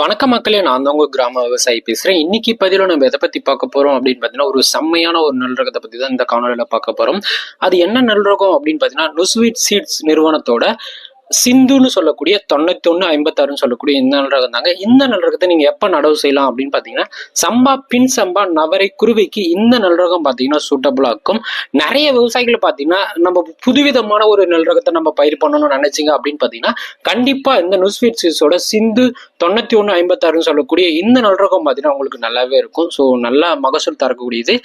வணக்க மக்களே நான் தான் உங்க கிராம விவசாயி பேசுறேன். இன்னைக்கு பதில நம்ம எதை பத்தி பார்க்க போறோம் அப்படின்னு பாத்தீங்கன்னா ஒரு செம்மையான ஒரு நல்லரகத்தை பத்தி தான் இந்த காணொலியில பார்க்க போறோம். அது என்ன நல்லரகம் அப்படின்னு பாத்தீங்கன்னா நுஸ்வீட் சீட்ஸ் நிறுவனத்தோட சிந்துன்னு சொல்லக்கூடிய தொண்ணூத்தி ஒண்ணு ஐம்பத்தாறுன்னு சொல்லக்கூடிய இந்த நல்ரகம் தாங்க இந்த நல் நீங்க எப்ப நடவு செய்யலாம் அப்படின்னு பாத்தீங்கன்னா சம்பா பின் சம்பா நவரை குருவிக்கு இந்த நல் பாத்தீங்கன்னா சூட்டபுளா இருக்கும். நிறைய விவசாயிகள் பாத்தீங்கன்னா நம்ம புதுவிதமான ஒரு நல்ரகத்தை நம்ம பயிர் பண்ணணும்னு நினைச்சீங்க அப்படின்னு பாத்தீங்கன்னா கண்டிப்பா இந்த நுஸ்வீட் சிந்து தொண்ணூத்தி ஒன்னு ஐம்பத்தாறுன்னு சொல்லக்கூடிய இந்த நல் பாத்தீங்கன்னா உங்களுக்கு நல்லாவே இருக்கும். ஸோ நல்லா மகசூல் தரக்கூடியது.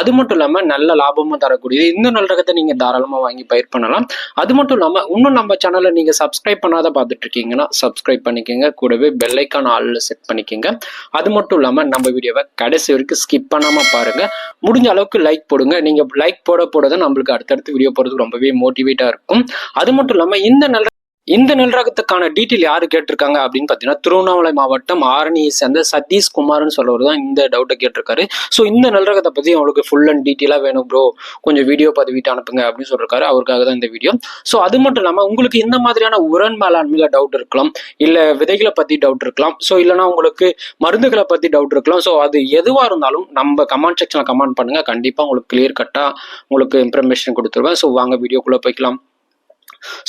அது மட்டும் இல்லாம நல்ல லாபமும் தரக்கூடியது. இந்த நல் நீங்க தாராளமா வாங்கி பயிர் பண்ணலாம். அது மட்டும் இல்லாம இன்னும் நம்ம சேனல்ல நீங்க சப்ஸ்கிரைப் பண்ணாத பார்த்துட்டு இருக்கீங்கன்னா சப்ஸ்கிரைப் பண்ணிக்கோங்க. கூடவே பெல்லைக்கான ஆள்ல செட் பண்ணிக்கோங்க. அது மட்டும் இல்லாம நம்ம வீடியோவை கடைசி வரைக்கும் ஸ்கிப் பண்ணாம பாருங்க. முடிஞ்ச அளவுக்கு லைக் போடுங்க. நீங்க லைக் போட போட தான் நம்மளுக்கு அடுத்தடுத்து வீடியோ போடுறதுக்கு ரொம்பவே மோட்டிவேட்டா இருக்கும். அது மட்டும் இல்லாம இந்த நல்ல இந்த நெல் ரகத்துக்கான டீட்டெயில் யாரு கேட்டிருக்காங்க அப்படின்னு பார்த்தீங்கன்னா திருவண்ணாமலை மாவட்டம் ஆரணியை சேர்ந்த சதீஷ் குமார்னு சொல்லவர் தான் இந்த டவுட்டை கேட்டிருக்காரு. ஸோ இந்த நெல் ரகத்தை பற்றி அவங்களுக்கு ஃபுல் அண்ட் டீட்டெயிலாக வேணும் ப்ரோ கொஞ்சம் வீடியோ பதிவிட்டு அனுப்புங்க அப்படின்னு சொல்லிருக்காரு. அவருக்காக தான் இந்த வீடியோ ஸோ அது மட்டும் இல்லாமல் உங்களுக்கு இந்த மாதிரியான உரன் மேலாண்மையில டவுட் இருக்கலாம். இல்லை விதைகளை பற்றி டவுட் இருக்கலாம். ஸோ இல்லைனா உங்களுக்கு மருந்துகளை பற்றி டவுட் இருக்கலாம். ஸோ அது எதுவாக இருந்தாலும் நம்ம கமெண்ட் செக்ஷனில் கமெண்ட் பண்ணுங்க. கண்டிப்பாக உங்களுக்கு கிளியர் கட்டாக உங்களுக்கு இன்ஃபர்மேஷன் கொடுத்துருவேன். ஸோ வாங்க வீடியோக்குள்ளே போய்க்கலாம்.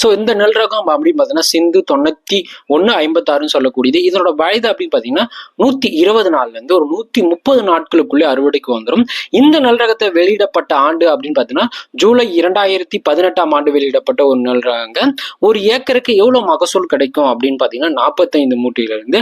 ஸோ இந்த நெல் ரகம் அப்படின்னு பார்த்தீங்கன்னா சிந்து தொண்ணூத்தி ஒன்று ஐம்பத்தாறுன்னு சொல்லக்கூடியது. இதனோட வயது அப்படின்னு பார்த்தீங்கன்னா நூற்றி இருபது நாள்லேருந்து ஒரு நூற்றி முப்பது நாட்களுக்குள்ளே அறுவடைக்கு வந்துடும் இந்த நெல் ரகத்தை வெளியிடப்பட்ட ஆண்டு அப்படின்னு பார்த்தீங்கன்னா ஜூலை இரண்டாயிரத்தி பதினெட்டாம் ஆண்டு வெளியிடப்பட்ட ஒரு நெல் ரகங்க. ஒரு ஏக்கருக்கு எவ்வளோ மகசூல் கிடைக்கும் அப்படின்னு பார்த்தீங்கன்னா நாற்பத்தைந்து மூட்டையிலிருந்து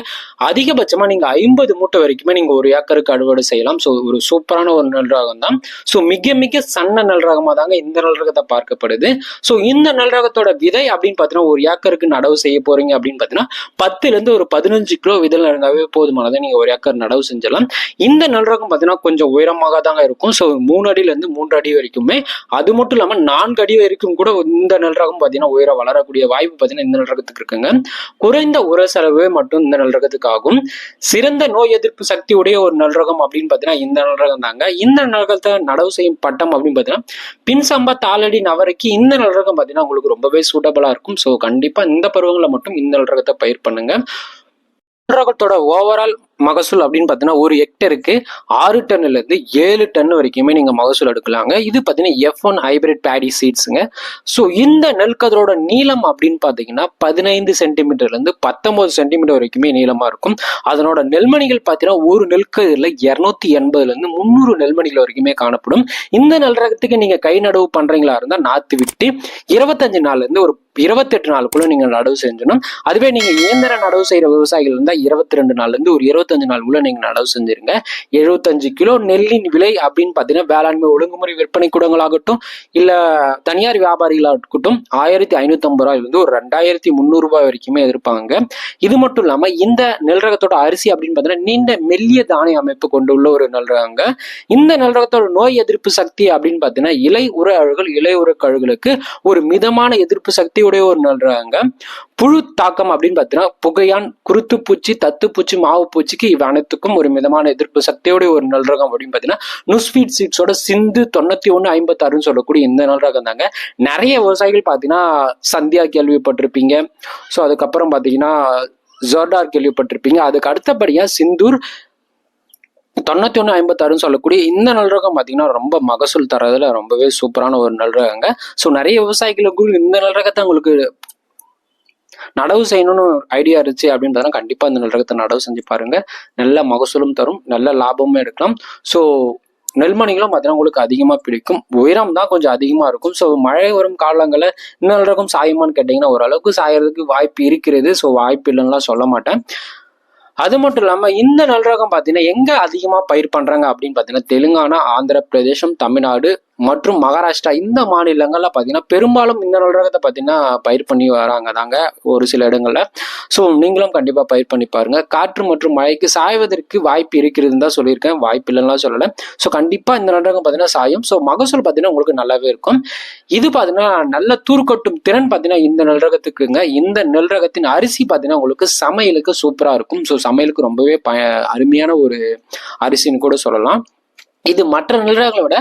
அதிகபட்சமாக நீங்கள் ஐம்பது மூட்டை வரைக்குமே நீங்கள் ஒரு ஏக்கருக்கு அறுவடை செய்யலாம். ஸோ ஒரு சூப்பரான ஒரு நெல் ரகம் தான் ஸோ மிக மிக சன்ன நெல் ரகமா தாங்க இந்த நெல் ரகத்தை பார்க்கப்படுது. ஸோ இந்த நெல் ரகத்தோட விதை அப்படின்னு பார்த்தீங்கன்னா ஒரு ஏக்கருக்கு நடவு செய்ய போறீங்க அப்படின்னு பார்த்தீங்கன்னா பத்துல இருந்து ஒரு பதினஞ்சு கிலோ விதை நடந்தாவே போதுமானதை நீங்க ஒரு ஏக்கர் நடவு செஞ்சலாம் இந்த நல்ரகம் பாத்தீங்கன்னா பார்த்தீங்கன்னா கொஞ்சம் உயரமாக தாங்க இருக்கும். ஸோ மூணு அடியில இருந்து மூன்று அடி வரைக்குமே அது மட்டும் இல்லாம நான்கு அடி வரைக்கும் கூட இந்த நல்ரகம் பாத்தீங்கன்னா பார்த்தீங்கன்னா உயரம் வளரக்கூடிய வாய்ப்பு பார்த்தீங்கன்னா இந்த நல்ரகத்துக்கு இருக்குங்க. குறைந்த உர செலவு மட்டும் இந்த நெல் ஆகும் சிறந்த நோய் எதிர்ப்பு சக்தி உடைய ஒரு நல்ரகம் அப்படின்னு பார்த்தீங்கன்னா இந்த நல்ரகம் தாங்க. இந்த நல்ரகத்தை நடவு செய்யும் பட்டம் அப்படின்னு பார்த்தீங்கன்னா பின் சம்பா தாளடி நவரைக்கு இந்த நெல் பாத்தீங்கன்னா பார்த்தீங்கன்னா உங்களுக்கு ரொம்பவே சூட்டபிளா இருக்கும். ஸோ கண்டிப்பா இந்த பருவங்களை மட்டும் இந்த ரகத்தை பயிர் பண்ணுங்க. ரகத்தோட ஓவரால் மகசூல் அப்படின்னு பார்த்தீங்கன்னா ஒரு ஹெக்டருக்கு ஆறு டன்னுலேருந்து ஏழு டன் வரைக்குமே நீங்க மகசூல் எடுக்கலாங்க. இது பார்த்தீங்கன்னா எஃப் ஒன் ஹைபிரிட் பேடி சீட்ஸுங்க ஸோ இந்த நெல்கதிரோட நீளம் அப்படின்னு பார்த்தீங்கன்னா பதினைந்து சென்டிமீட்டர்ல இருந்து பத்தொன்பது சென்டிமீட்டர் வரைக்குமே நீளமா இருக்கும். அதனோட நெல்மணிகள் பார்த்தீங்கன்னா ஒரு நெல்கதிரில் இரநூத்தி எண்பதுல இருந்து முந்நூறு நெல்மணிகள் வரைக்குமே காணப்படும். இந்த நெல் ரகத்துக்கு நீங்க கை நடவு பண்றீங்களா இருந்தால் நாற்று விட்டு இருபத்தஞ்சு நாள்ல இருந்து ஒரு இருபத்தெட்டு நாளுக்குள்ள நீங்கள் நடவு செஞ்சணும். அதுவே நீங்க இயந்திர நடவு செய்யற விவசாயிகள் இருந்தால் இருபத்தி ரெண்டு நாள்லேருந்து ஒரு இருபத்தி இருபத்தஞ்சு நாளுக்குள்ள நீங்க நடவு செஞ்சிருங்க. எழுபத்தஞ்சு கிலோ நெல்லின் விலை அப்படின்னு பாத்தீங்கன்னா வேளாண்மை ஒழுங்குமுறை விற்பனை கூடங்களாகட்டும் இல்ல தனியார் வியாபாரிகளாகட்டும் ஆயிரத்தி ஐநூத்தி ஐம்பது ரூபாயில இருந்து ஒரு ரெண்டாயிரத்தி முந்நூறு ரூபாய் வரைக்குமே எதிர்ப்பாங்க. இது மட்டும் இல்லாம இந்த நெல் ரகத்தோட அரிசி அப்படின்னு பாத்தீங்கன்னா நீண்ட மெல்லிய தானிய அமைப்பு கொண்டுள்ள ஒரு நெல் ரகங்க இந்த நெல் ரகத்தோட நோய் எதிர்ப்பு சக்தி அப்படின்னு பாத்தீங்கன்னா இலை உர அழுகல் இலை உர கழுகளுக்கு ஒரு மிதமான எதிர்ப்பு சக்தியுடைய ஒரு நெல் ரகங்க புழு தாக்கம் அப்படின்னு பார்த்தீங்கன்னா புகையான் குருத்துப்பூச்சி தத்துப்பூச்சி மாவு பூச்சிக்கு இவ அனைத்துக்கும் ஒரு மிதமான எதிர்ப்பு சக்தியோட ஒரு நல் ரகம் அப்படின்னு பார்த்தீங்கன்னா நுஸ்வீட் சீட்ஸோட சிந்து தொண்ணூத்தி ஒன்று ஐம்பத்தாறுன்னு சொல்லக்கூடிய இந்த நல் ரகம் தாங்க. நிறைய விவசாயிகள் பார்த்தீங்கன்னா சந்தியா கேள்விப்பட்டிருப்பீங்க. ஸோ அதுக்கப்புறம் பார்த்தீங்கன்னா ஜோர்டார் கேள்விப்பட்டிருப்பீங்க. அதுக்கு அடுத்தபடியாக சிந்தூர் தொண்ணூத்தி ஒன்று ஐம்பத்தாறுன்னு சொல்லக்கூடிய இந்த நல்ரகம் பாத்தீங்கன்னா பார்த்தீங்கன்னா ரொம்ப மகசூல் தரதுல ரொம்பவே சூப்பரான ஒரு நல்ரகங்க சோ ஸோ நிறைய விவசாயிகளுக்கு இந்த நல்ரகத்தை உங்களுக்கு நடவு செய்யணும்னு ஐடியா இருந்துச்சு அப்படின்னு பார்த்தா கண்டிப்பா இந்த நெல் ரகத்தை நடவு செஞ்சு பாருங்க. நல்ல மகசூலும் தரும் நல்ல லாபமும் எடுக்கலாம். ஸோ நெல்மணிகளும் பார்த்தீங்கன்னா உங்களுக்கு அதிகமாக பிடிக்கும். உயரம் தான் கொஞ்சம் அதிகமாக இருக்கும். ஸோ மழை வரும் காலங்களில் இந்த நெல் ரகம் சாயுமான்னு கேட்டிங்கன்னா ஓரளவுக்கு சாயறதுக்கு வாய்ப்பு இருக்கிறது. ஸோ வாய்ப்பு இல்லைன்னுலாம் சொல்ல மாட்டேன். அது மட்டும் இல்லாமல் இந்த நல் ரகம் பார்த்தீங்கன்னா எங்கே அதிகமாக பயிர் பண்ணுறாங்க அப்படின்னு பார்த்தீங்கன்னா தெலுங்கானா ஆந்திர பிரதேசம் தமிழ்நாடு மற்றும் மகாராஷ்டிரா இந்த மாநிலங்களில் பார்த்தீங்கன்னா பெரும்பாலும் இந்த நல்ரகத்தை பார்த்தீங்கன்னா பயிர் பண்ணி வராங்க தாங்க ஒரு சில இடங்களில். ஸோ நீங்களும் கண்டிப்பாக பயிர் பண்ணி பாருங்க. காற்று மற்றும் மழைக்கு சாய்வதற்கு வாய்ப்பு இருக்கிறதுன்னு தான் சொல்லியிருக்கேன். வாய்ப்பு இல்லைன்னா சொல்லலை. ஸோ கண்டிப்பாக இந்த நல்ரகம் பார்த்தீங்கன்னா சாயும். ஸோ மகசூல் பார்த்தீங்கன்னா உங்களுக்கு நல்லாவே இருக்கும். இது பார்த்தீங்கன்னா நல்ல தூர்க்கட்டும் திறன் பார்த்தீங்கன்னா இந்த நெல்ரகத்துக்குங்க. இந்த நெல்ரகத்தின் அரிசி பார்த்தீங்கன்னா உங்களுக்கு சமையலுக்கு சூப்பராக இருக்கும். ஸோ சமையலுக்கு ரொம்பவே ப அருமையான ஒரு அரிசின்னு கூட சொல்லலாம். இது மற்ற நெல்ரகங்களை விட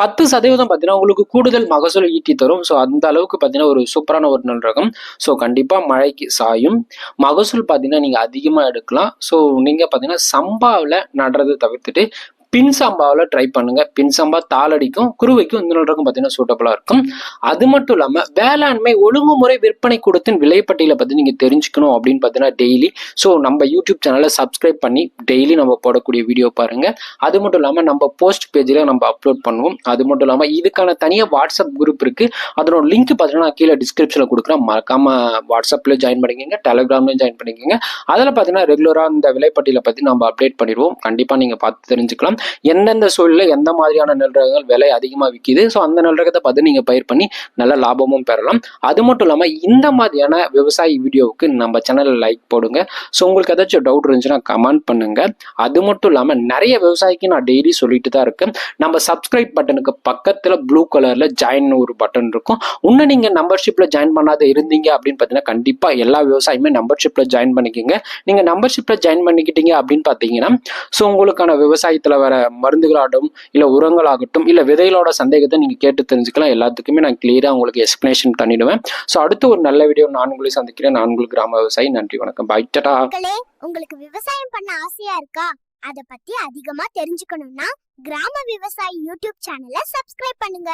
பத்து சதவீதம் பார்த்தீங்கன்னா உங்களுக்கு கூடுதல் மகசூல் ஈட்டி தரும். ஸோ அந்த அளவுக்கு பார்த்தீங்கன்னா ஒரு சூப்பரான ஒரு நெல் ரகம். ஸோ கண்டிப்பாக மழைக்கு சாயும். மகசூல் பார்த்தீங்கன்னா நீங்கள் அதிகமாக எடுக்கலாம். ஸோ நீங்கள் பார்த்தீங்கன்னா சம்பாவில் நடுறதை தவிர்த்துட்டு பின் சம்பாவில் ட்ரை பண்ணுங்க. பின் சம்பா தாளடிக்கும் குருவைக்கும் இந்த நெல் பார்த்தீங்கன்னா சூட்டபுளாக இருக்கும். அது மட்டும் இல்லாமல் வேளாண்மை ஒழுங்குமுறை விற்பனை கொடுத்தின் விலைப்பட்டியலை பற்றி நீங்கள் தெரிஞ்சுக்கணும் அப்படின்னு பார்த்தீங்கன்னா டெய்லி ஸோ நம்ம யூடியூப் சேனலை சப்ஸ்கிரைப் பண்ணி டெய்லி நம்ம போடக்கூடிய வீடியோ பாருங்க. அது மட்டும் இல்லாமல் நம்ம போஸ்ட் பேஜில் நம்ம அப்லோட் பண்ணுவோம். அது மட்டும் இல்லாமல் இதுக்கான தனியாக வாட்ஸ்அப் குரூப் இருக்கு. அதனோட லிங்க் பார்த்தீங்கன்னா நான் கீழே டிஸ்கிரிப்ஷனில் கொடுக்குறேன். மறக்காம வாட்ஸ்அப்பில் ஜாயின் பண்ணிக்கோங்க. டெலிகிராம்லையும் ஜாயின் பண்ணிக்கோங்க. அதில் பார்த்தீங்கன்னா ரெகுலராக இந்த விலைப்பட்டியலை பற்றி நம்ம அப்டேட் பண்ணிடுவோம். கண்டிப்பாக நீங்கள் பார்த்து தெரிஞ்சுக்கலாம். எந்தெந்த சூழலில் எந்த மாதிரியான நெல் ரகங்கள் விலை அதிகமாக விற்கிது ஸோ அந்த நெல் ரகத்தை பார்த்து நீங்கள் பயிர் பண்ணி நல்ல லாபமும் பெறலாம். அது மட்டும் இல்லாமல் இந்த மாதிரியான விவசாயி வீடியோவுக்கு நம்ம சேனலில் லைக் போடுங்க. ஸோ உங்களுக்கு ஏதாச்சும் டவுட் இருந்துச்சுன்னா கமெண்ட் பண்ணுங்க. அது மட்டும் இல்லாமல் நிறைய விவசாயிக்கு நான் டெய்லி சொல்லிட்டு தான் இருக்கேன். நம்ம சப்ஸ்கிரைப் பட்டனுக்கு பக்கத்தில் ப்ளூ கலரில் ஜாயின் ஒரு பட்டன் இருக்கும். இன்னும் நீங்கள் மெம்பர்ஷிப்பில் ஜாயின் பண்ணாத இருந்தீங்க அப்படின்னு பார்த்தீங்கன்னா கண்டிப்பாக எல்லா விவசாயியுமே மெம்பர்ஷிப்பில் ஜாயின் பண்ணிக்கோங்க. நீங்கள் மெம்பர்ஷிப்பில் ஜாயின் பண்ணிக்கிட்டீங்க அப்படின்னு பார்த்தீங்கன்னா ஸோ உங்களுக்கான விவசாயத்தில் வர மருந்துகளாகட்டும் இல்லை உரங்களாகட்டும் இல்லை விதைகளோட சந்தேகத்தை நீங்கள் கேட்டு தெரிஞ்சுக்கலாம். எல்லாத்துக்குமே நான் கிளியராக உங்களுக்கு எக்ஸ்பிளேஷன் பண்ணிடுவேன். ஸோ அடுத்து ஒரு நல்ல வீடியோ நான் உங்களை சந்திக்கிறேன். நான் உங்களுக்கு கிராம விவசாயி. நன்றி வணக்கம். பாய் டடா உங்களுக்கு விவசாயம் பண்ண ஆசையா இருக்கா? அதை பத்தி அதிகமா தெரிஞ்சுக்கணும்னா கிராம விவசாயி யூடியூப் சேனலை சப்ஸ்கிரைப் பண்ணுங்க.